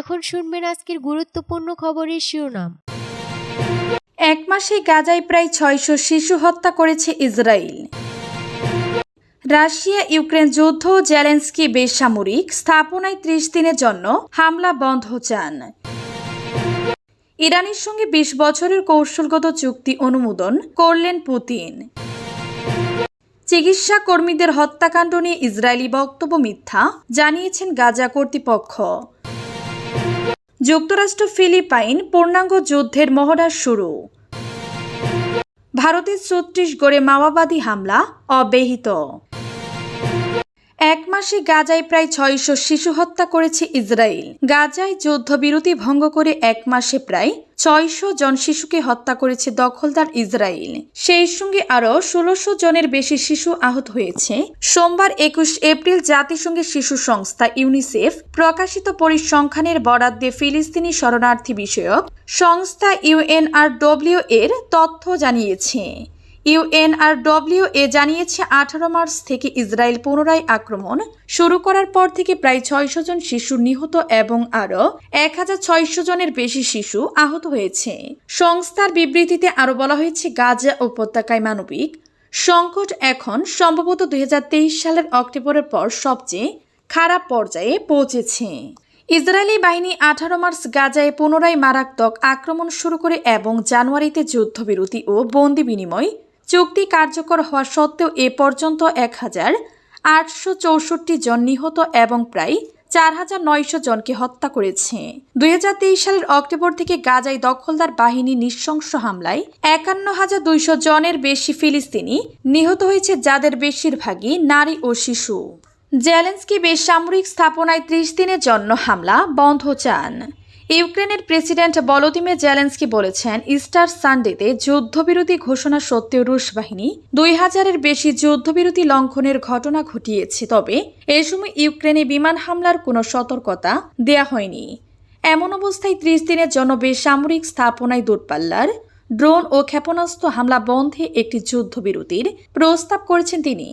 এখন শুনবেন আজকের গুরুত্বপূর্ণ খবরের শিরোনাম। এক মাসে গাজায় প্রায় ছয়শো শিশু হত্যা করেছে ইসরায়েল। রাশিয়া ইউক্রেন যুদ্ধ, জেলেন্সকি বেসামরিক, স্থাপনায় ত্রিশ দিনের জন্য হামলা বন্ধ চান। ইরানের সঙ্গে বিশ বছরের কৌশলগত চুক্তি অনুমোদন করলেন পুতিন। চিকিৎসা কর্মীদের হত্যাকাণ্ড নিয়ে ইসরায়েলি বক্তব্য মিথ্যা, জানিয়েছেন গাজা কর্তৃপক্ষ। যুক্তরাষ্ট্র ফিলিপাইন পূর্ণাঙ্গ যুদ্ধের মহড়া শুরু। ভারতের ছত্রিশগড়ে মাওবাদী হামলা অব্যাহত। মাসে গাজায় প্রায় ছয়শো শিশু হত্যা করেছে ইসরায়েল। গাজায় যুদ্ধবিরতি ভঙ্গ করে এক মাসে প্রায় ছয়শো জন শিশুকে হত্যা করেছে দখলদার ইসরায়েল। সেই সঙ্গে আরও ষোলোশো জনের বেশি শিশু আহত হয়েছে। সোমবার একুশ এপ্রিল জাতিসংঘের শিশু সংস্থা ইউনিসেফ প্রকাশিত পরিসংখ্যানের বরাদ দিয়ে ফিলিস্তিনি শরণার্থী বিষয়ক সংস্থা ইউএনআরডব্লিউ এর তথ্য জানিয়েছে। ইউএনআরডব্লিউ এ জানিয়েছে, আঠারো মার্চ থেকে ইসরায়েল পুনরায় আক্রমণ শুরু করার পর থেকে প্রায় ছয়শো জন শিশু নিহত এবং আরও এক হাজার ছয়শো জনের বেশি শিশু আহত হয়েছে। সংস্থার বিবৃতিতে আরও বলা হয়েছে, গাজা উপত্যকায় মানবিক সংকট এখন সম্ভবত দুই হাজার তেইশ সালের অক্টোবরের পর সবচেয়ে খারাপ পর্যায়ে পৌঁছেছে। ইসরায়েলি বাহিনী আঠারো মার্চ গাজায় পুনরায় মারাত্মক আক্রমণ শুরু করে এবং জানুয়ারিতে যুদ্ধবিরতি ও বন্দি বিনিময় চুক্তি কার্যকর হওয়া সত্ত্বেও এ পর্যন্ত এক হাজার আটশো চৌষট্টি জন নিহত এবং প্রায় চার হাজার নয়শো জনকে হত্যা করেছে। দুই হাজার তেইশ সালের অক্টোবর থেকে গাজায় দখলদার বাহিনী নৃশংস হামলায় একান্ন হাজার দুইশো জনের বেশি ফিলিস্তিনি নিহত হয়েছে, যাদের বেশিরভাগই নারী ও শিশু। জেলেন্সকি বেসামরিক স্থাপনায় ত্রিশ দিনের জন্য হামলা, বন্ধ চান। ইউক্রেনের প্রেসিডেন্ট বলোদিমির জেলেন্সকি বলেছেন, ইস্টার সানডেতে যুদ্ধবিরতি ঘোষণা সত্ত্বেও রুশ বাহিনী দুই হাজারের বেশি যুদ্ধবিরতি লঙ্ঘনের ঘটনা ঘটিয়েছে। তবে এ সময় ইউক্রেনে বিমান হামলার কোনো সতর্কতা দেয়া হয়নি। এমন অবস্থায় ত্রিশ দিনের জন্য বেসামরিক স্থাপনায় দূরপাল্লার ড্রোন ও ক্ষেপণাস্ত্র হামলা বন্ধে একটি যুদ্ধবিরতির প্রস্তাব করেছেন তিনি।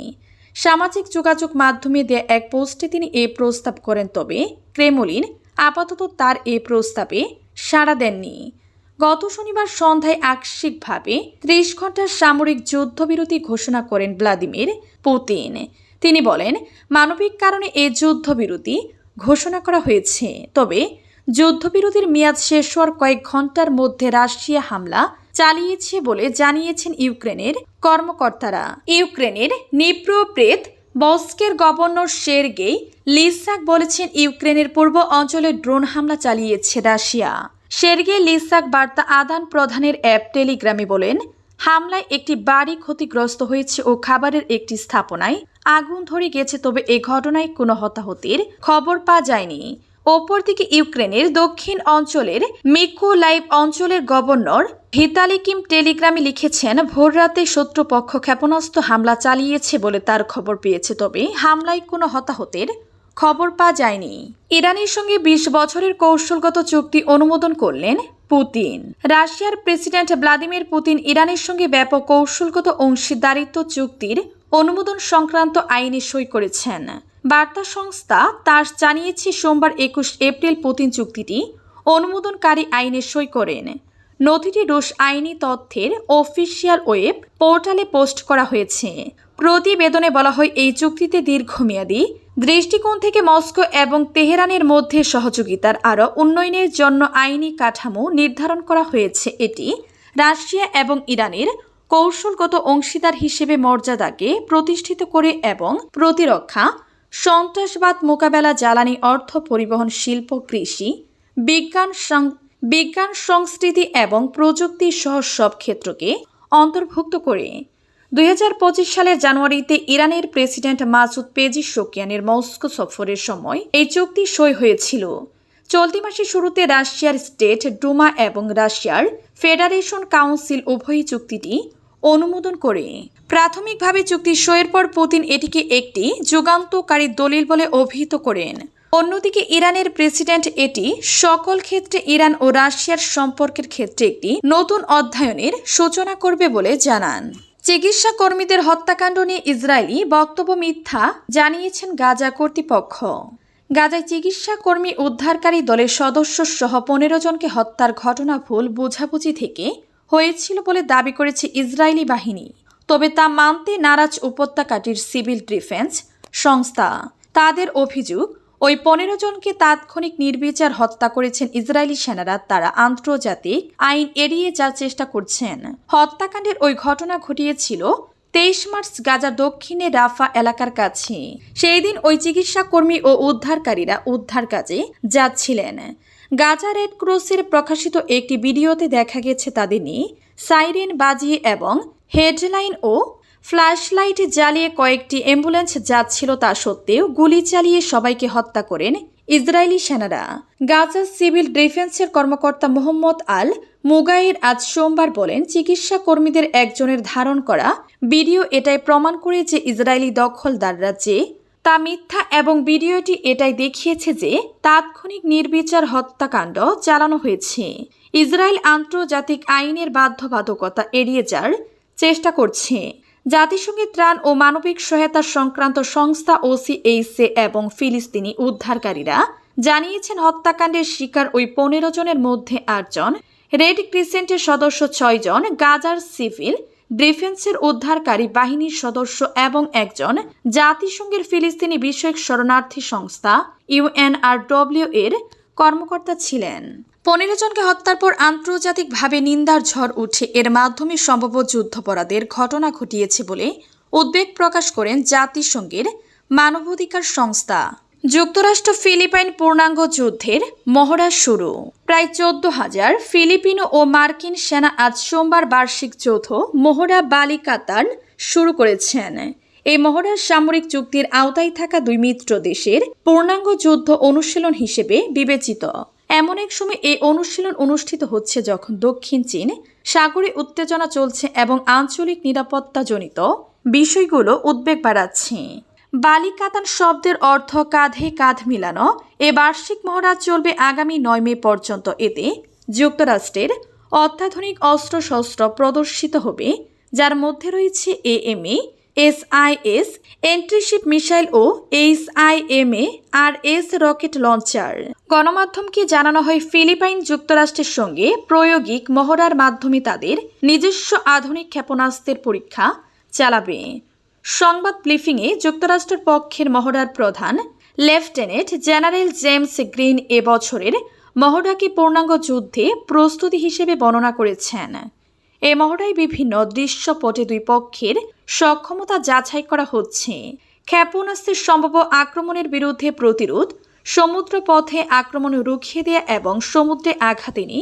সামাজিক যোগাযোগ মাধ্যমে দেয়া এক পোস্টে তিনি এ প্রস্তাব করেন, তবে ক্রেমলিন আপাতত তার এ প্রস্তাবে সাড়া দেননি। গত শনিবার সন্ধ্যায় আংশিকভাবে ত্রিশ ঘণ্টার সামরিক যুদ্ধবিরতি ঘোষণা করেন ভ্লাদিমির পুতিন। তিনি বলেন, মানবিক কারণে এ যুদ্ধবিরতি ঘোষণা করা হয়েছে, তবে যুদ্ধবিরতির মেয়াদ শেষ হওয়ার কয়েক ঘণ্টার মধ্যে রাশিয়া হামলা চালিয়েছে বলে জানিয়েছেন ইউক্রেনের কর্মকর্তারা। ইউক্রেনের নিপ্রোপ্রেত বস্কের গভর্নর শেরগেই লিসাক বলেছেন ইউক্রেনের পূর্ব অঞ্চলে ড্রোন হামলা চালিয়েছে রাশিয়া। শেরগে লিসাক বার্তা আদান প্রধানের অ্যাপ টেলিগ্রামে বলেন, হামলায় একটি বাড়ি ক্ষতিগ্রস্ত হয়েছে ও খাবারের একটি স্থাপনায় আগুন ধরে গেছে, তবে এ ঘটনায় কোনো হতাহতির খবর পাওয়া যায়নি। অপরদিকে ইউক্রেনের দক্ষিণ অঞ্চলের মিকোলাইভ অঞ্চলের গভর্নর ভিতালিকিম টেলিগ্রামে লিখেছেন ভোররাতে শত্রুপক্ষ ক্ষেপণাস্ত্র হামলা চালিয়েছে বলে তার খবর পেয়েছে, তবে হামলায় কোনো হতাহতের খবর পাওয়া যায়নি। ইরানের সঙ্গে বিশ বছরের কৌশলগত চুক্তি অনুমোদন করলেন পুতিন। রাশিয়ার প্রেসিডেন্ট ভ্লাদিমির পুতিন ইরানের সঙ্গে ব্যাপক কৌশলগত অংশীদারিত্ব চুক্তির অনুমোদন সংক্রান্ত আইনে সই করেছেন। বার্তা সংস্থা তার জানিয়েছে সোমবার একুশ এপ্রিল পুতিন চুক্তিটি অনুমোদনকারী আইনে সই করেন নথিটি রুশ আইনি তথ্যের অফিসিয়াল ওয়েব পোর্টালে পোস্ট করা হয়েছে। প্রতিবেদনে বলা হয়, এই চুক্তিতে দীর্ঘমেয়াদী, দৃষ্টিকোণ থেকে মস্কো এবং তেহরানের মধ্যে সহযোগিতার আরও উন্নয়নের জন্য আইনি কাঠামো নির্ধারণ করা হয়েছে। এটি রাশিয়া এবং ইরানের কৌশলগত অংশীদার হিসেবে মর্যাদাকে প্রতিষ্ঠিত করে এবং প্রতিরক্ষা সন্ত্রাসবাদ মোকাবেলা জ্বালানি অর্থ পরিবহন শিল্প কৃষি, বিজ্ঞান বিজ্ঞান সংস্কৃতি এবং প্রযুক্তি সহ সব ক্ষেত্রকে অন্তর্ভুক্ত করে। দুই হাজার পঁচিশ সালের জানুয়ারিতে ইরানের প্রেসিডেন্ট মাসুদ পেজিশোকিয়ানের মস্কো সফরের সময় এই চুক্তি সই হয়েছিল। চলতি মাসের শুরুতে রাশিয়ার স্টেট ডুমা এবং রাশিয়ার ফেডারেশন কাউন্সিল উভয়ই চুক্তিটি অনুমোদন করে। প্রাথমিকভাবে চুক্তি সইয়ের পর পুতিন এটিকে একটি যুগান্তকারী দলিল বলে অভিহিত করেন। অন্যদিকে ইরানের প্রেসিডেন্ট এটি সকল ক্ষেত্রে ইরান ও রাশিয়ার সম্পর্কের ক্ষেত্রে একটি নতুন অধ্যয়নের সূচনা করবে বলে জানান। চিকিৎসা কর্মীদের হত্যাকাণ্ড নিয়ে ইসরায়েলি বক্তব্য মিথ্যা জানিয়েছেন গাজা কর্তৃপক্ষ। গাজায় চিকিৎসা কর্মী উদ্ধারকারী দলের সদস্য সহ পনেরো জনকে হত্যার ঘটনা ভুল, বোঝাবুঝি থেকে হয়েছিল বলে দাবি করেছে ইসরায়েলি বাহিনী। তবে তা মানতে নারাজ উপত্যকাটির সিভিল ডিফেন্স সংস্থা। তাদের অভিযোগ, ওই পনেরো জনকে তাৎক্ষণিক নির্বিচার হত্যা করেছেন ইসরায়েলি সেনারা, তারা আন্তর্জাতিক আইন এড়িয়ে যাওয়ার চেষ্টা করছেন। হত্যাকাণ্ডের ওই ঘটনা ঘটিয়েছিল তেইশ মার্চ গাজার দক্ষিণে রাফা এলাকার কাছে। সেই দিন ওই চিকিৎসা কর্মী ও উদ্ধারকারীরা উদ্ধার কাজে যাচ্ছিলেন। গাজা রেড ক্রসের প্রকাশিত একটি ভিডিওতে দেখা গেছে তাদের নিয়ে সাইরেন বাজিয়ে এবং হেডলাইন ও ফ্ল্যাশলাইট জ্বালিয়ে কয়েকটি অ্যাম্বুলেন্স যাচ্ছিল তা সত্ত্বেও গুলি চালিয়ে সবাইকে হত্যা করেন ইসরায়েলি সেনারা। গাজা সিভিল ডিফেন্সের কর্মকর্তা মোহাম্মদ আল মুগাইর আজ সোমবার বলেন, চিকিৎসা কর্মীদের একজনের ধারণ করা ভিডিও এটাই প্রমাণ করে যে ইসরায়েলি দখলদাররা যে তা মিথ্যা এবং ভিডিওটি এটাই দেখিয়েছে যে তাৎক্ষণিক নির্বিচার হত্যাকাণ্ড চালানো হয়েছে। ইসরায়েল আন্তর্জাতিক আইনের বাধ্যবাধকতা এড়িয়ে যাওয়ার চেষ্টা করছে। জাতিসংঘের ত্রাণ ও মানবিক সহায়তা সংক্রান্ত সংস্থা ওসিএইচএ এবং ফিলিস্তিনি উদ্ধারকারীরা জানিয়েছেন, হত্যাকাণ্ডের শিকার ওই পনেরো জনের মধ্যে আটজন, রেড ক্রিসেন্টের সদস্য ছয়জন, গাজার সিভিল ডিফেন্সের উদ্ধারকারী বাহিনীর সদস্য এবং একজন জাতিসংঘের ফিলিস্তিনি বিষয়ক শরণার্থী সংস্থা ইউএনআরডব্লিউ এর কর্মকর্তা ছিলেন। পনেরো জনকে হত্যার পর আন্তর্জাতিকভাবে নিন্দার ঝড় উঠে। এর মাধ্যমে সম্ভব যুদ্ধাপরাধের ঘটনা ঘটিয়েছে বলে উদ্বেগ প্রকাশ করেন জাতিসংঘের মানবাধিকার সংস্থা। যুক্তরাষ্ট্র ফিলিপাইন পূর্ণাঙ্গ যুদ্ধের মহড়া শুরু। প্রায় চোদ্দ হাজার ফিলিপিনো ও মার্কিন সেনা আজ সোমবার বার্ষিক যৌথ মহড়া বালিকাতান শুরু করেছেন। এই মহড়ার সামরিক চুক্তির আওতায় থাকা দুই মিত্র দেশের পূর্ণাঙ্গ যুদ্ধ অনুশীলন হিসেবে বিবেচিত। এমন এক সময় এই অনুশীলন অনুষ্ঠিত হচ্ছে যখন দক্ষিণ চীন সাগরে উত্তেজনা চলছে এবং আঞ্চলিক নিরাপত্তাজনিত বিষয়গুলো উদ্বেগ বাড়াচ্ছে। বালিকাতান শব্দের অর্থ কাঁধে কাঁধ মিলানো। এ বার্ষিক মহড়া চলবে আগামী নয় মে পর্যন্ত। এতে যুক্তরাষ্ট্রের অত্যাধুনিক অস্ত্রশস্ত্র প্রদর্শিত হবে, যার মধ্যে রয়েছে এএমএ এস এন্ট্রিশিপ মিসাইল ও এইচআইএমএ আর এস রকেট লঞ্চার। গণমাধ্যমকে জানানো হয়, ফিলিপাইন যুক্তরাষ্ট্রের সঙ্গে প্রয়োগিক মহড়ার মাধ্যমে তাদের নিজস্ব আধুনিক ক্ষেপণাস্ত্রের পরীক্ষা চালাবে। সংবাদ ব্রিফিংয়ে যুক্তরাষ্ট্রের পক্ষের মহড়ার প্রধান লেফটেন্যান্ট জেনারেল জেমস গ্রিন এবছরের মহড়াকে পূর্ণাঙ্গ যুদ্ধে প্রস্তুতি হিসেবে বর্ণনা করেছেন। এ মহড়ায় বিভিন্ন দৃশ্যপটে দুই পক্ষের সক্ষমতা যাচাই করা হচ্ছে। ক্ষেপণাস্ত্রের সম্ভাব্য আক্রমণের বিরুদ্ধে প্রতিরোধ সমুদ্র পথে আক্রমণ রুখিয়ে দেয়া এবং সমুদ্রে আঘাত এনে